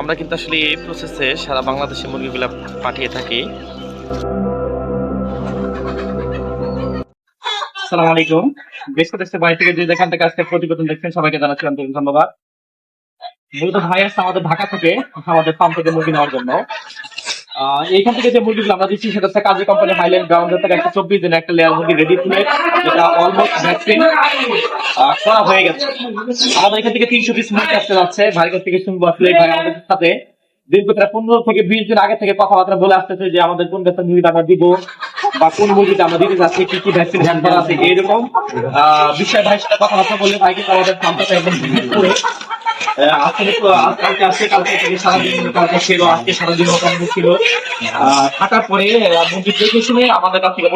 আমরা কিন্তু আসলে এই প্রসেসে সারা বাংলাদেশে মুরগিগুলা পাঠিয়ে থাকি। সালাম আলাইকুম। দেশ দেশের বাড়ি থেকে যে যেখান থেকে আজকে প্রতিবেদন দেখছেন, সবাইকে জানাচ্ছি আন্তরিক ধন্যবাদ। মূলত ভাই আসছে আমাদের ঢাকা থেকে, আমাদের ফার্ম থেকে মুরগি নেওয়ার জন্য। এইখান থেকে যে মুরগিগুলো আমরা দিচ্ছি, সেটা হচ্ছে কাজের কোম্পানি হাইল্যান্ড গ্রাউন্ডের থেকে একটা চব্বিশ দিনে একটা লেয়ার মুরগি রেডি করে, যেটা অলমোস্ট ভ্যাকসিন করা হয়ে গেছে। আমাদের এখান থেকে তিনশো পিস মুরগি আসতে যাচ্ছে। ভাই কাছ থেকে শুনব আসলে ভাই আমাদের সাথে। দীর্ঘ প্রায় পনেরো থেকে বিশ দিন আগে থেকে কথাবার্তা বলে আসতেছে যে আমাদের কোন ভ্যাকসিন মুরগি আমরা দিব। বা কোন দিতে যাচ্ছি কি কি ভ্যাকসিন করা আছে এইরকম। আহ, বিষয়ে ভাইয়ের সাথে কথাবার্তা বললে ভাই কিন্তু আমাদের ফার্মটাতে একদম ভিজিট করে আজকে কালকে আসছে কালকে সারাদিন ছিল আজকে সারাদিন ছিল। শুনে আমাদের কাছ থেকে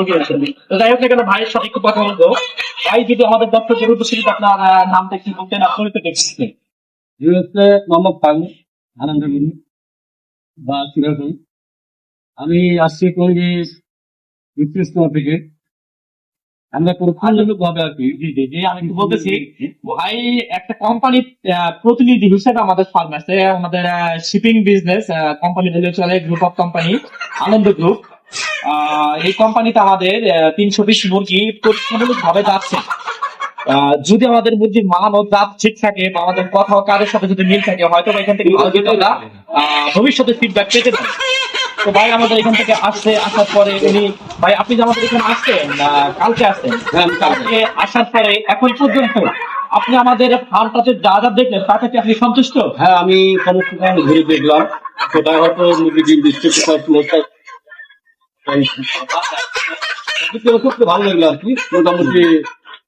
যাই হোক কেন ভাইয়ের কথা বলব। ভাই আমাদের আপনার বা আমি আসছি ইস্তেমা থেকে আমরা ভাবে আর কি জি আমি বলতেছি ভাই একটা কোম্পানির প্রতিনিধি হিসেবে আমাদের ফার্ম আছে আমাদের শিপিং বিজনেস কোম্পানি হলে চলে group of company Anand group এই কোম্পানিতে আমাদের তিনশো বিশ মুরগি পরীক্ষামূলক ভাবে যাচ্ছে যদি আমাদের মুরগির মান ও জাত ঠিক থাকে বা আমাদের কথা ও কাজের সাথে যদি মিল থাকে হয়তো এখান থেকে ভবিষ্যতে ফিডব্যাক পেতে পারি। তো ভাই আমাদের এখান থেকে আসছে আসার পরে উনি ভাই আপনি যে আমাদের এখানে আসছেন কালকে আসছেন? হ্যাঁ, কালকে। আসার পরে এখন পর্যন্ত আপনি আমাদের ফার্মটাতে যা যা দেখলেন তাতে কি আপনি সন্তুষ্ট? হ্যাঁ আমি সমস্ত ঘুরে দেখলাম। সেটা হয়তো মুরগি ডিম দিচ্ছে কোথাও কোথাও করতে ভালো লাগল আর কি। মোটামুটি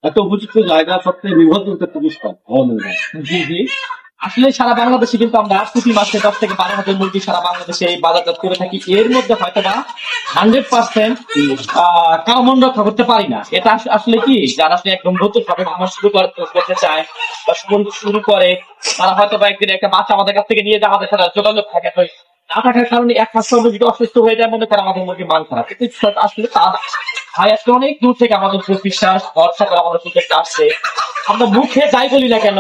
এত উপযুক্ত জায়গা সবচেয়ে নির্ভরযোগ্য একটা প্রতিষ্ঠান ভালো লাগল জি জি। আসলে সারা বাংলাদেশে কিন্তু আমরা প্রতি মাসে দশ থেকে বারো হাজার মুরগি সারা বাংলাদেশে এই বাজারজাত করে থাকি। এর মধ্যে হয়তো বা হান্ড্রেড পার্সেন্ট কারও মন রক্ষা করতে পারি না। এটা আসলে কি? যারা আসলে একদম নতুন ভাবে আমার শুরু কর- করতে চায় বা শুরু করে, তারা হয়তো বা একদিন একটা বাচ্চা আমাদের কাছ থেকে নিয়ে যায়, আমাদের সাথে যোগাযোগ থাকে। তো না থাকার কারণে এক মাস মুরগি অসুস্থ হয়ে যায়, মনে করে আমাদের মুরগি মান খারাপ। আসলে তা। ভাই আজকে অনেক দূর থেকে আমাদের বিশ্বাস ভরসা করে আমাদের প্রজেক্ট আসছে। আমরা মুখে যাই বলি না কেন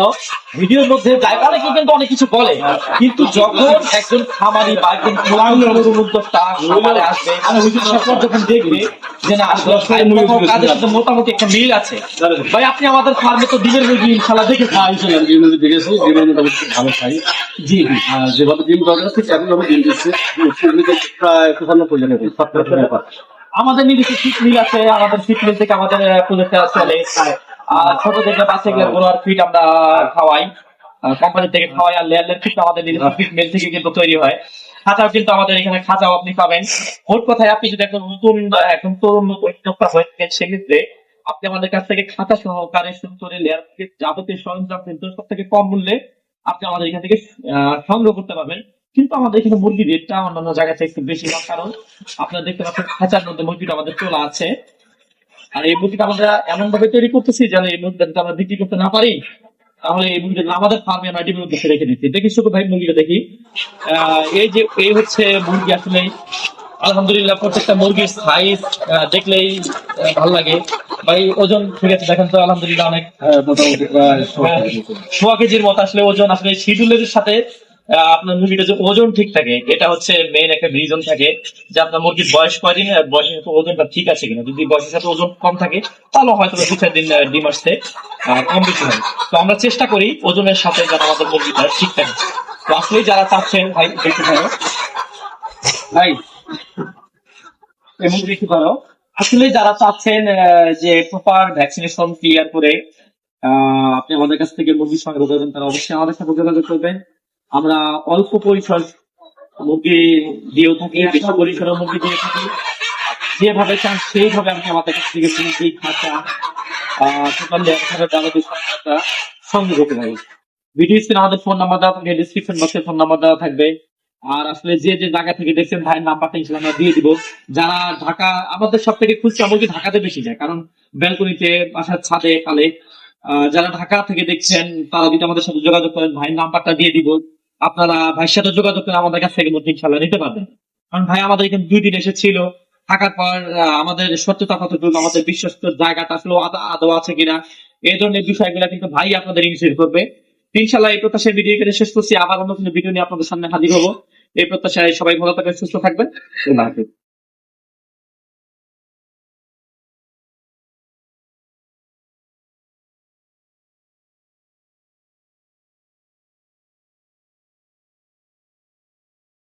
ভিডিওর মধ্যে যাই অনেকে কিন্তু অনেক কিছু বলে। কিন্তু যখন একজন খামারি বা একজন উদ্যোক্তা খামারে আসবে আসার পর যখন দেখবে যে না আসলে কাজের সাথে মোটামুটি একটা মিল আছে। ভাই আপনি আমাদের ফার্মে তো ডিমের মুরগি ইনশাল্লাহ দেখেছেন হ্যাঁ দেখেছি ডিমের মোটামুটি ভালো খাই। জি। যেভাবে ডিম দরকার ঠিক একইভাবে ডিম দিচ্ছে। প্রায় পঁচান্ন পর্যন্ত আমাদের নিজস্ব শীত মিল আছে আমাদের শীত মিল থেকে আমাদের প্রজেক্ট চলে। আর ছোট থেকে বাচ্চাগুলো গুলোর ফিট আমরা খাওয়াই। কোম্পানি থেকে খাওয়াই আর লেয়ার ফিট আমাদের নিজস্ব ফিট মিল থেকে কিন্তু তৈরি হয়। খাঁচাও কিন্তু আমাদের এখানে খাঁচাও আপনি পাবেন। মোট কথায় আপনি যদি একজন নতুন একজন তরুণ নতুন উদ্যোক্তা হয়ে থাকেন সেক্ষেত্রে আপনি আমাদের কাছ থেকে খাতা সহকারে শুরু করে লেয়ার যাবতীয় সরঞ্জাম কিন্তু সব থেকে কম মূল্যে আপনি আমাদের এখান থেকে আহ, সংগ্রহ করতে পারবেন। কিন্তু আমাদের এখানে মুরগির রেটটা অন্যান্য জায়গা থেকে একটু বেশি হওয়ার কারণ আপনারা দেখতে পাচ্ছেন খাঁচার মধ্যে মুরগিটা আমাদের তোলা আছে। আর এই মুরগিটা আমরা এমন ভাবে তৈরি করতেছি যেন এই মুরগিটা আমরা বিক্রি করতে না পারি তাহলে এই মুরগিটা আমাদের ফার্মে আমরা ডিমের উদ্দেশ্যে রেখে দিচ্ছি। দেখি শুধু ভাই মুরগিটা দেখি। আহ, এই যে এই হচ্ছে মুরগি আসলে আলহামদুলিল্লাহ প্রত্যেকটা মুরগির সাইজ দেখলেই ভালো লাগে। ভাই ওজন ঠিক আছে? দেখেন তো আলহামদুলিল্লাহ অনেক হ্যাঁ, প্রায় ষোলো হ্যাঁ, কেজির মতো। সোয়া কেজির মতো আসলে ওজন। আসলে শিডিউলের সাথে আপনার মুরগিটা যে ওজন ঠিক থাকে, এটা হচ্ছে মেইন একটা রিজন থাকে যে আপনার মুরগির বয়স কয়দিন বয়সের সাথে ওজনটা ঠিক আছে কিনা। যদি বয়সের সাথে ওজন কম থাকে, তাহলে হয়তো দু চার দিন ডিম আসতে কম বেশি হয়। তো আমরা চেষ্টা করি ওজনের সাথে যেন আমাদের মুরগিটা ঠিক থাকে। তো আসলে যারা চাচ্ছেন, ভাই, দেখতে পারো ভাই এবং দেখতে পারো। আসলে যারা চাচ্ছেন যে প্রপার ভ্যাকসিনেশন ক্লিয়ার করে আপনি আমাদের কাছ থেকে মুরগি সংগ্রহ করবেন তারা অবশ্যই আমাদের সাথে যোগাযোগ করবেন। আমরা অল্প পরিসর মুরগি দিয়েও থাকি, বেশি পরিসরের মুরগি দিয়ে থাকি। যেভাবে চান সেইভাবে আপনি আমাদের কাছ থেকে মুরগি, খাঁচা টোটাল যাবতীয় সহায়তা সংগ্রহ করতে পারি। ভিডিও স্ক্রিনে আমাদের ফোন নাম্বার দেওয়া থাকবে ডিসক্রিপশন বক্সে ফোন নাম্বার দেওয়া থাকবে। আর আসলে যে যে জায়গা থেকে দেখছেন ভাইয়ের নাম্বারটা ইনশাল্লাহ আমরা দিয়ে দিব। যারা ঢাকা, আমাদের সব থেকে খুচরা মুরগি ঢাকাতে বেশি যায়, কারণ ব্যালকনিতে, বাসার ছাদে কালে যারা ঢাকা থেকে দেখছেন, তারা যদি আমাদের সাথে যোগাযোগ করেন, ভাইয়ের নাম্বারটা দিয়ে দিব। আপনারা ভাইয়ের সাথে যোগাযোগ করে আমাদের কাছ থেকে মধ্যে ইনশাল্লাহ নিতে পারবেন। কারণ ভাই আমাদের এখানে দুই দিন এসেছিল। থাকার পর আমাদের সত্যতা কতটুকু আমাদের বিশ্বস্ত জায়গাটা আসলে আদৌ আদৌ আছে কিনা, এই ধরনের বিষয়গুলো কিন্তু ভাই আপনাদের ইনসিওর করবে। ইনশাল্লাহ এই প্রত্যাশায় ভিডিও এখানে শেষ করছি। আবার অন্য কোনো ভিডিও নিয়ে আপনাদের সামনে হাজির হব। এই প্রত্যাশায় সবাই ভালো থাকবেন, সুস্থ থাকবেন। আল্লাহ হাফিজ।